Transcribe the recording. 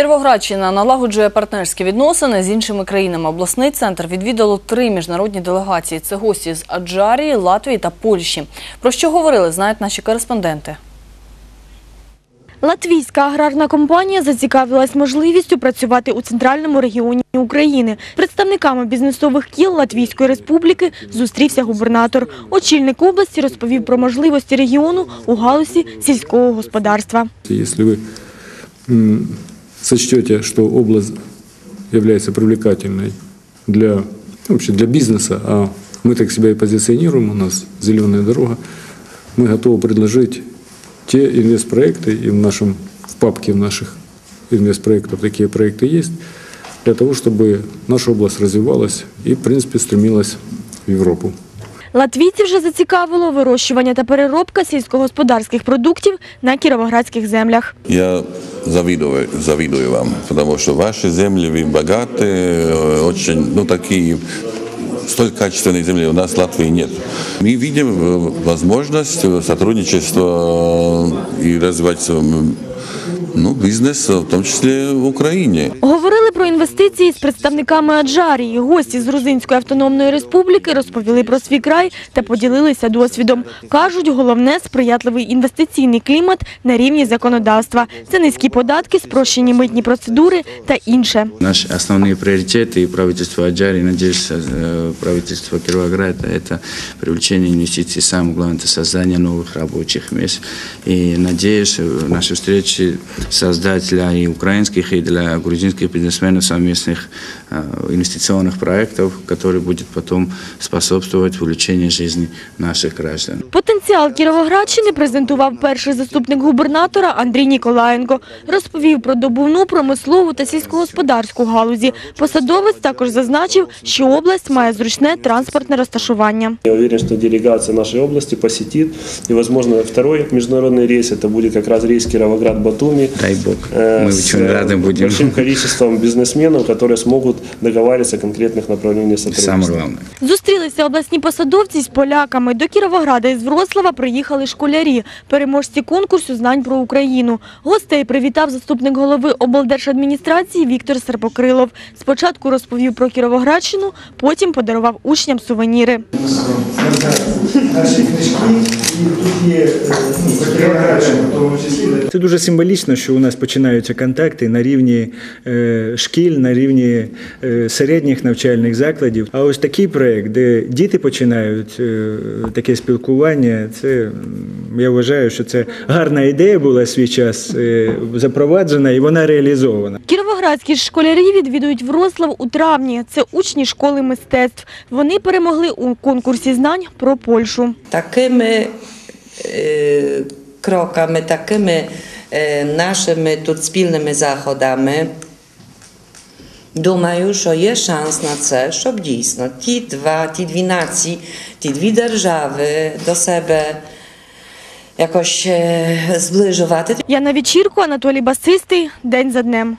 Кіровоградщина налагоджує партнерські відносини з іншими країнами. Обласний центр відвідало три міжнародні делегації. Це гості з Аджарії, Латвії та Польщі. Про що говорили, знають наші кореспонденти. Латвійська аграрна компанія зацікавилась можливістю працювати у центральному регіоні України. Представниками бізнесових кіл Латвійської республіки зустрівся губернатор. Очільник області розповів про можливості регіону у галузі сільського господарства. Вы м, сочтете, что область является привлекательной для, ну, вообще для бизнеса, а мы так себя и позиционируем, у нас зеленая дорога, мы готовы предложить те инвестпроекты, и в нашем в папке наших инвестпроектов такие проекты есть, для того, чтобы наша область развивалась и, в принципе, стремилась в Европу. Латвійців вже зацікавило вирощування та переробка сільськогосподарських продуктів на кіровоградських землях. Я завидую, завидую вам, потому что ваши земли, вы богатые, э, очень, ну, такие, столь качественной земли у нас в Латвии нет. Мы видим э, возможность э, сотрудничества э, и развивать э, ну, бизнес, в том числе в Украине. Говорили про інвестиції з представниками Аджарії. Гості з Грузинської автономної республіки розповіли про свій край та поділилися досвідом. Кажуть, головне – сприятливий інвестиційний клімат на рівні законодавства. Це низькі податки, спрощені митні процедури та інше. Наши основные приоритеты и правительство Аджари, надеюсь, э, правительство Кировограда, это привлечение инвестиций, самое главное, это создание новых рабочих мест. И надеюсь, э, наши встречи создать для и украинских, и для грузинских бизнесменов совместных э, инвестиционных проектов, которые будет потом способствовать улучшению жизни наших граждан. Потенціал Кіровоградщини презентував перший заступник губернатора Андрій Ніколаєнко. Розповів про добувну, промислову та сільськогосподарську галузі. Посадовець також зазначив, що область має зручне транспортне розташування. Я уверен, что делегация нашей области посетит. И, возможно, второй международный рейс, это будет как раз рейс Кировоград-Батуми. Дай Бог, э, мы с, очень э, рады будем. большим количеством бизнесменов, которые смогут договариваться о конкретных направлениях сотрудничества. Самое главное. Зустрілися обласні посадовці з поляками. До Кіровограда із Вроцлава приїхали школярі, переможці конкурсу знань про Україну. Гостей привітав заступник голови облдержадміністрації Віктор Серпокрилов. Спочатку розповів про Кіровоградщину, потім подарував учням сувеніри. наші книжки, і тут є е, ну, Кіровоградщина в тому числі. Це дуже символічно, що у нас починаються контакти на рівні е, шкіл, на рівні е, середніх навчальних закладів. А ось такий проєкт, де діти починають е, таке спілкування, це я вважаю, що це гарна ідея була свій час запроваджена і вона реалізована. Кіровоградські школярі відвідують Вроцлав у травні. Це учні школи мистецтв. Вони перемогли у конкурсі знань про Польщу. Такими е, кроками, такими нашими тут спільними заходами. Думаю, що є шанс на це, щоб дійсно ті два, ті дві нації, ті дві держави до себе якось зближувати. Я на вечірку Анатолій Басистий день за днем.